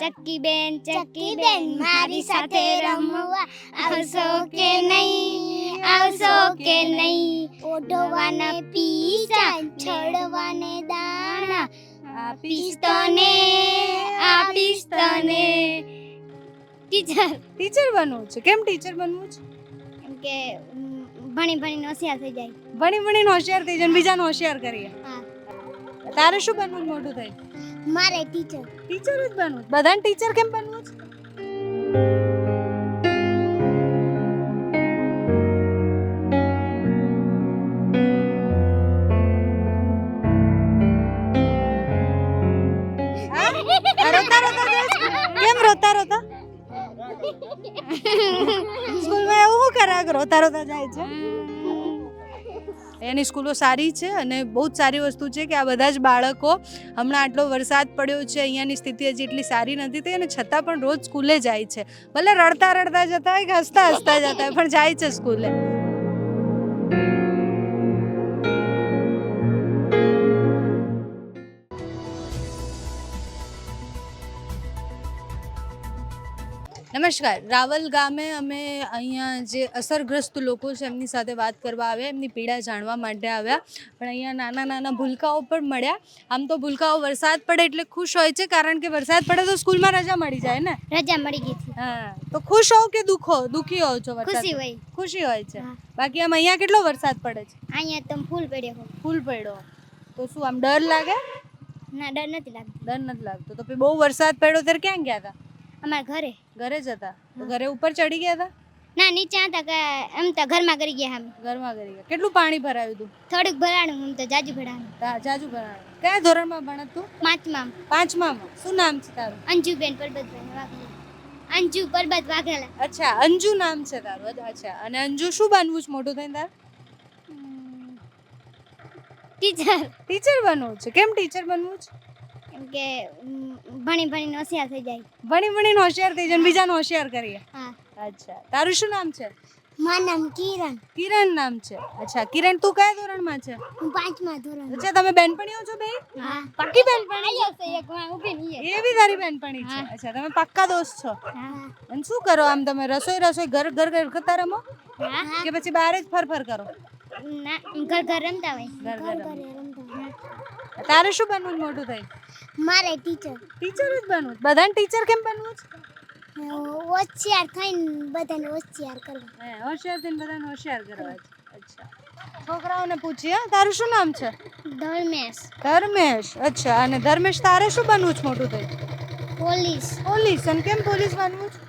ચક્કી બેન ચક્કી બેન મારી સાથે રમવા આવશો કે નહીં આવશો કે નહીં ઓઢવાને પીસા છડવાને દાણા આપીશ તને આપીશ તને ટીચર ટીચર બનવું છે. કેમ ટીચર બનવું છે? કેમ કે ઉમ, ભણી ભણીને હોશિયાર થઈ જાય. ભણી ભણીને હોશિયાર થઈ જાય બીજાને હોશિયાર કરીએ. હા. તારે શું બનવું મોટું થઈ? મારે ટીચર ટીચર જ બનવું? બધાને ટીચર કેમ બનવું છે? કેમ રોતા રોતા? સ્કૂલમાં એવું શું કરે? રોતા રોતા જાય છે? એની સ્કૂલો સારી છે અને બહુ જ સારી વસ્તુ છે કે આ બધા જ બાળકો હમણાં આટલો વરસાદ પડ્યો છે, અહીંયાની સ્થિતિ હજી એટલી સારી નથી થઈ અને છતાં પણ રોજ સ્કૂલે જાય છે. ભલે રડતા રડતા જતા હોય કે હસતા હસતા જતા હોય, પણ જાય છે સ્કૂલે. નમસ્કાર. રાવલ ગામે અમે અહીંયા જે અસરગ્રસ્ત લોકો છે એમની સાથે વાત કરવા આવ્યા. એમની પીડા જાણવા માટે આવ્યા. પણ અહીંયા નાના નાના ભૂલકાઓ પણ મળ્યા. આમ તો ભૂલકાઓ વરસાદ પડે એટલે ખુશ હોય છે કારણ કે વરસાદ પડે તો સ્કૂલમાં રજા મળી જાય ને? રજા મળી ગઈ હા. તો ખુશ હોવ કે દુખો? દુખી હોવ છો વરસાદ ખુશી હોય. ખુશી હોય છે. બાકી આમ અહીંયા કેટલો વરસાદ પડે છે? અહીંયા તો ફૂલ પડ્યો ફૂલ પડ્યો. તો શું આમ ડર લાગે? ના ડર નથી લાગતો. ડર નથી લાગતો. તો પછી બહુ વરસાદ પડ્યો ત્યારે ક્યાં ગયા હતા? અમારા ઘરે. ઘરે જ હતા? તો ઘરે ઉપર ચડી ગયા હતા? ના નીચે હતા કે એમ તો ઘરમાં કરી ગયા અમે. ઘરમાં કરી ગયા. કેટલું પાણી ભરાયું હતું? થોડુંક ભરાણું એમ તો જાજુ ભરાણું. જાજુ ભરાયું કયા ધોરણમાં ભણત? તું પાંચમાં પાંચમા શું નામ છે તારું? અંજુબેન પરબતભાઈ વાઘેલા. અંજુ પરબત વાઘેલા. અચ્છા અંજુ નામ છે તારું. અચ્છા અને અંજુ શું બનવું છે મોટું થઈને તાર? ટીચર. ટીચર બનવું છે. કેમ ટીચર બનવું છે? કેમ કે ભણી ભણીને હોશિયાર થઈ જાય. ભણી ભણીને હોશિયાર થઈ જાય બીજાને હોશિયાર કરીએ. હા. અચ્છા. તારું શું નામ છે? મારું નામ કિરણ. કિરણ નામ છે. અચ્છા. કિરણ તું કયા ધોરણમાં છે? હું પાંચમા ધોરણ અચ્છા તમે બેનપણીઓ છો બે હા. પાકી બેનપણી? છે એક માં ઊભી નહીં એવી તારી બેનપણી છે. અચ્છા તમે પાક્કા દોસ્ત છો? હા. અને શું કરો આમ તમે? રસોઈ રસોઈ ઘર ઘર ઘર કરતા રમો? હા. કે પછી બહાર જ ફર ફર કરો? ના ઘર ઘર રમતા હોય. ઘર ઘર તારે શું બનવું મોટું થઈ મારે ટીચર ટીચર જ બનવું. બધાને ટીચર કેમ બનવું છે? હોશિયાર થઈને બધાને હોશિયાર કરવા. હે, હોશિયાર થઈને બધાને હોશિયાર કરવા છે. અચ્છા. છોકરાઓને પૂછીએ તારું શું નામ છે? ધર્મેશ. ધર્મેશ. અચ્છા અને ધર્મેશ તારે શું બનવું છે મોટું થઈ પોલીસ. પોલીસ. અને કેમ પોલીસ બનવું છે?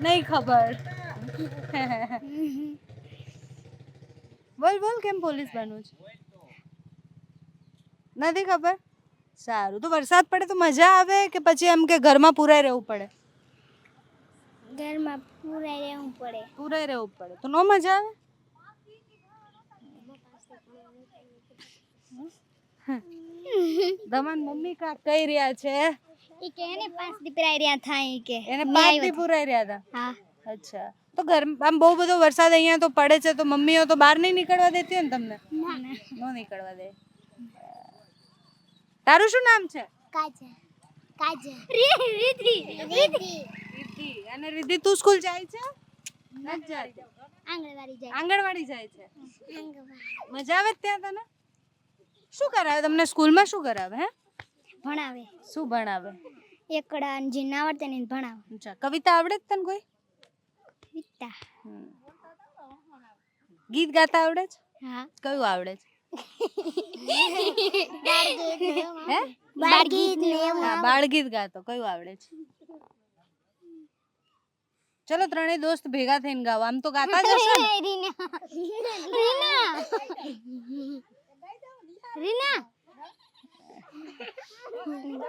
નહીં ખબર. બોલ બોલ કેમ પોલીસ બનવું છે? નથી ખબર? સારું તો વરસાદ પડે તો મજા આવે કે પછી એમ કે ઘરમાં પુરાઈ રહેવું પડે? ઘરમાં પૂરાઈ રહેવું પડે. પુરાઈ રહેવું પડે. તો નો મજા આવે? દમન મમ્મી કા કહી રહ્યા છે? ઈ કે એને પાંચ દીપરાઈ રહ્યા થાય કે. એને પાંચ દી પુરાઈ રહ્યા હતા? હા. અચ્છા. તો ઘર આમ બહુ બધો વરસાદ અહીંયા તો પડે છે તો મમ્મીઓ તો બહાર નહીં નીકળવા દેતી હોય ને તમને? ના. નીકળવા દે. તારું શું નામ છે? કાજલ. કાજલ. અને રિધિ તું સ્કૂલ જાય છે? નથી જાતી? આંગણવાડી જાય. આંગણવાડી જાય છે? મજા આવે ત્યાં તને? શું કરાવે? તમને સ્કૂલમાં શું કરાવે હે? ભણાવે. શું ભણાવે? એકડા અને જે ના આવડતે ને ભણાવે. કવિતા આવડે તને કોઈ? વિતા ગીત ગાતા આવડે છે? હા. કયું આવડે છે? હે? બાળગીત ને એવું હા બાળગીત ગાતો. કયું આવડે છે? ચલો ત્રણેય દોસ્ત ભેગા થઈને ગાવ આમ તો ગાતા જ હશો ને? રીના. રીના. રીના.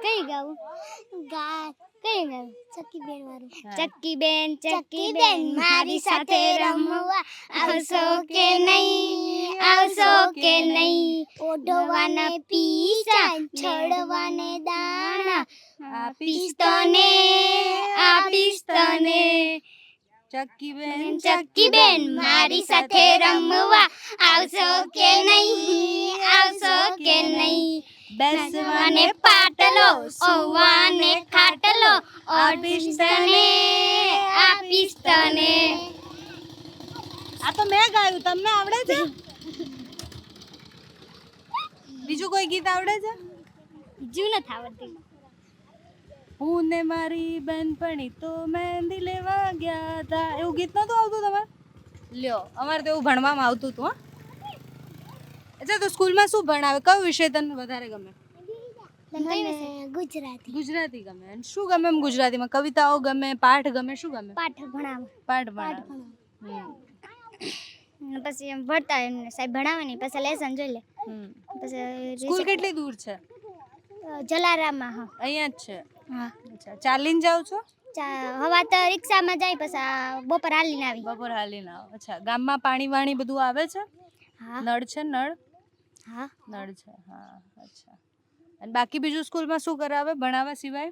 કઈ ગાવું? ગા કઈ ગાવું ચક્કી બેન વાળું ચક્કી બેન ચક્કી બેન મારી સાથે રમવા આવશો કે નહીં? આવશો કે નહીં? ઓઢવાને પીસા છડવાને દાણા. આપીશ તને આપીશ તને ચક્કી બેન ચક્કી બેન મારી સાથે રમવા આવશો કે નહીં? આવશો કે નહીં? બેસવાને પાટલો ઓવાને ખાટલો તને આપીશ તને આ તો મેં ગાયું તમને આવડે છે? બીજું કોઈ ગીત આવડે છે? બીજું નથી આવડતું. હું ને મારી બેનપણી તો મહેંદી લેવા ગયા હતા એવું ગીત નતું આવતું તમારે? લ્યો અમારે તો એવું ભણવામાં આવતું હતું હા. અચ્છા તો સ્કૂલમાં શું ભણાવે? કયો વિષય તને વધારે ગમે? ગુજરાતી. ગુજરાતી ગમે. અને શું ગમે એમ ગુજરાતીમાં? કવિતાઓ ગમે પાઠ ગમે શું ગમે? પાઠ ભણાવે. પાઠ ભણાવે. પછી એમ ભણતા એમને સાહેબ ભણાવે નહીં પછી લેસન જોઈ લે. પછી સ્કૂલ કેટલી દૂર છે? અ, જલારામમાં હા. અહીંયા જ છે? હા. અચ્છા ચાલીને જાવ છો? હવા તો રિક્ષામાં જાય પછી બપોર હાલીને આવી. બપોર હાલીને આવો. અચ્છા ગામમાં પાણી વાણી બધું આવે છે? હા. નળ છે નળ? હા? નળ છે હા અચ્છા. અને બાકી બીજું સ્કૂલમાં શું કરાવે ભણાવવા સિવાય?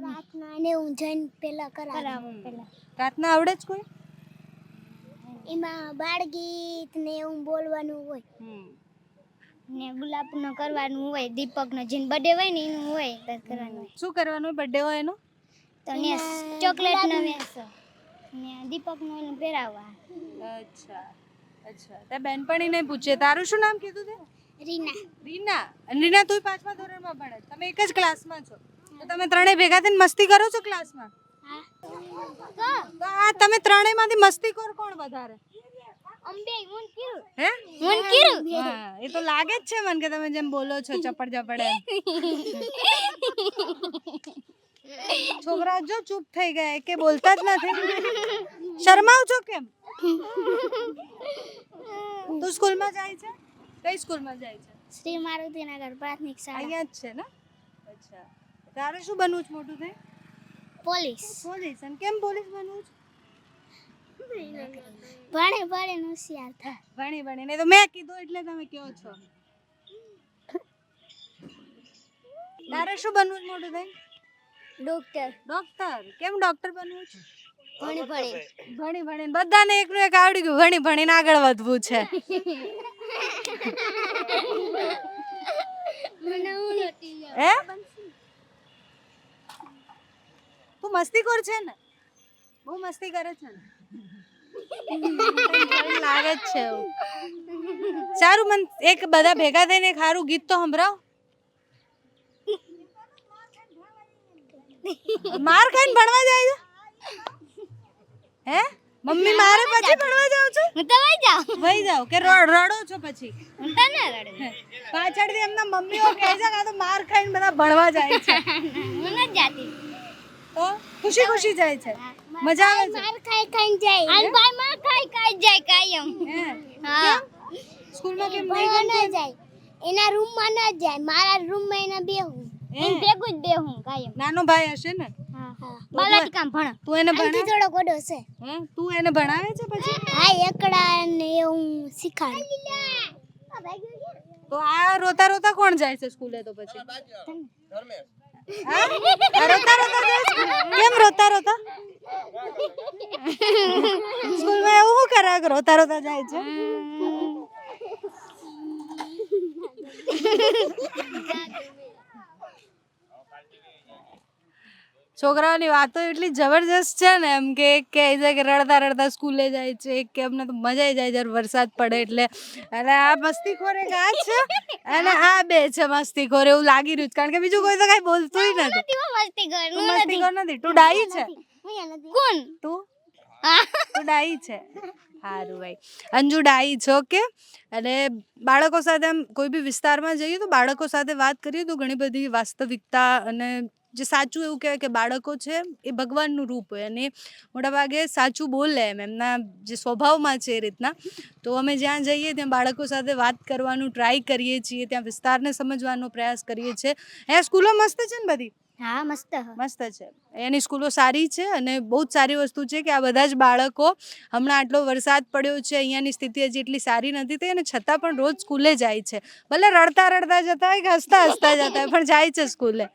પ્રાર્થના ને હું જઈને પેલા કરાવે. પેલા. પ્રાર્થના આવડે જ કોઈ? એમાં બાળગીત ને એવું બોલવાનું હોય. ને ગુલાબનું કરવાનું હોય દીપકનો જેને બર્થડે હોય ને એનું હોય તો કરવાનું હોય. શું કરવાનું હોય બર્થડે હોય એનો? તો ને ચોકલેટનો વેસો. ને દીપકનો એનું પહેરાવવા. અચ્છા. અચ્છા. તે બેનપણીને પૂછે તારું શું નામ કીધું તે? રીના. રીના. રીના તું પાંચમા ધોરણમાં ભણે. તમે એક જ ક્લાસમાં છો. તો તમે ત્રણેય ભેગા થઈને મસ્તી કરો છો ક્લાસમાં તો આ તમે ત્રણેયમાંથી મસ્તીખોર કોણ વધારે? અંબે હું હે? હું હા એ તો લાગે જ છે મને કે તમે જેમ બોલો છો ચપડ ચપડ છોકરા જો ચૂપ થઈ ગયા કે બોલતા જ નથી. શરમાવ છો કેમ? તું સ્કૂલમાં જાય છે? કઈ સ્કૂલમાં જાય છે? શ્રી મારુતિનગર પ્રાથમિક શાળા. અહીંયા જ છે ને? અચ્છા. તારે શું બનવું છે મોટું થઈ પોલીસ. પોલીસ. અને કેમ પોલીસ બનવું છે? ભણે ભણે ને હોશિયાર થાય ભણે ભણે. ને તો મેં કીધું એટલે તમે કહો છો. તારે શું બનવું છે મોટું થઈ ડોક્ટર. ડોક્ટર? કેમ ડોક્ટર બનવું છે? ભણી ભણી. ભણી ભણીને બધાને એકનું એક આવડી ગયું. ભણી ભણીને આગળ વધવું છે. હે? તું મસ્તીખોર છે ને? બહુ મસ્તી કરે છે ને? લાગે જ છે સારું મન એક બધા ભેગા થઈને એક સારું ગીત તો સંભળાવ. માર ખાઈને ભણવા જાય છે? હે? મમ્મી મારે પછી ભણવા જાવ છો? હું તો વઈ જાઉં. વહી જાઉં કે રડો છો પછી? હું તો ના રડું. પાછળથી એમના મમ્મીઓ કહે છે કે તો માર ખાઈને બધા ભણવા જાય છે. હું નથી જાતી. તો ખુશી ખુશી જાય છે. મજા આવે છે. માર ખાઈ ખાઈને જાય. અને ભાઈ માર ખાઈ ખાઈ જાય કાયમ. હે? હા. સ્કૂલમાં કેમ ભણવા ન જાય. એના રૂમમાં ન જાય. મારા રૂમમાં એના બેહું એને ભેગું જ બેહું કાયમ નાનો ભાઈ હશે ને? હા હા. બાલાટીકામ ભણ. તું એને ભણાવે થોડો ગોડો છે. હે? તું એને ભણાવે છે પછી? હા એકડા ને એવું શીખાડું તો આ રોતા રોતા કોણ જાય છે સ્કૂલે તો પછી? હા? રોતા રોતા કેમ રોતા રોતા? સ્કૂલમાં એવું શું કરે? રોતા રોતા જાય છે? છોકરાઓની વાતો એટલી જબરજસ્ત છે ને એમ કે એક કહે છે કે રડતા રડતા સ્કૂલે જાય છે એક કે અમને તો મજા આવી જાય જ્યારે વરસાદ પડે એટલે. અને આ મસ્તીખોર એક આ છે અને આ બે છે મસ્તીખોર એવું લાગી રહ્યું છે. કારણ કે બીજું કોઈ તો કઈ બોલતું નથી. મસ્તીખોર નથી. તું ડાઈ છે? કોણ? તું? તું ડાઈ છે? સારું ભાઈ. અંજુ ડાઈ છે ઓકે? અને બાળકો સાથે આમ કોઈ બી વિસ્તારમાં જઈએ તો બાળકો સાથે વાત કરીએ તો ઘણી બધી વાસ્તવિકતા અને જે સાચું એવું કહેવાય કે બાળકો છે એ ભગવાનનું રૂપ હોય અને મોટાભાગે સાચું બોલે એમ એમના જે સ્વભાવમાં છે એ રીતના. તો અમે જ્યાં જઈએ ત્યાં બાળકો સાથે વાત કરવાનું ટ્રાય કરીએ છીએ ત્યાં વિસ્તારને સમજવાનો પ્રયાસ કરીએ છીએ. અહીંયા સ્કૂલો મસ્ત છે ને બધી? હા મસ્ત મસ્ત છે. એની સ્કૂલો સારી છે અને બહુ જ સારી વસ્તુ છે કે આ બધા જ બાળકો હમણાં આટલો વરસાદ પડ્યો છે અહીંયાની સ્થિતિ હજી એટલી સારી નથી થઈ અને છતાં પણ રોજ સ્કૂલે જાય છે. ભલે રડતા રડતા જતા હોય કે હસતા હસતા જતા હોય પણ જાય છે સ્કૂલે.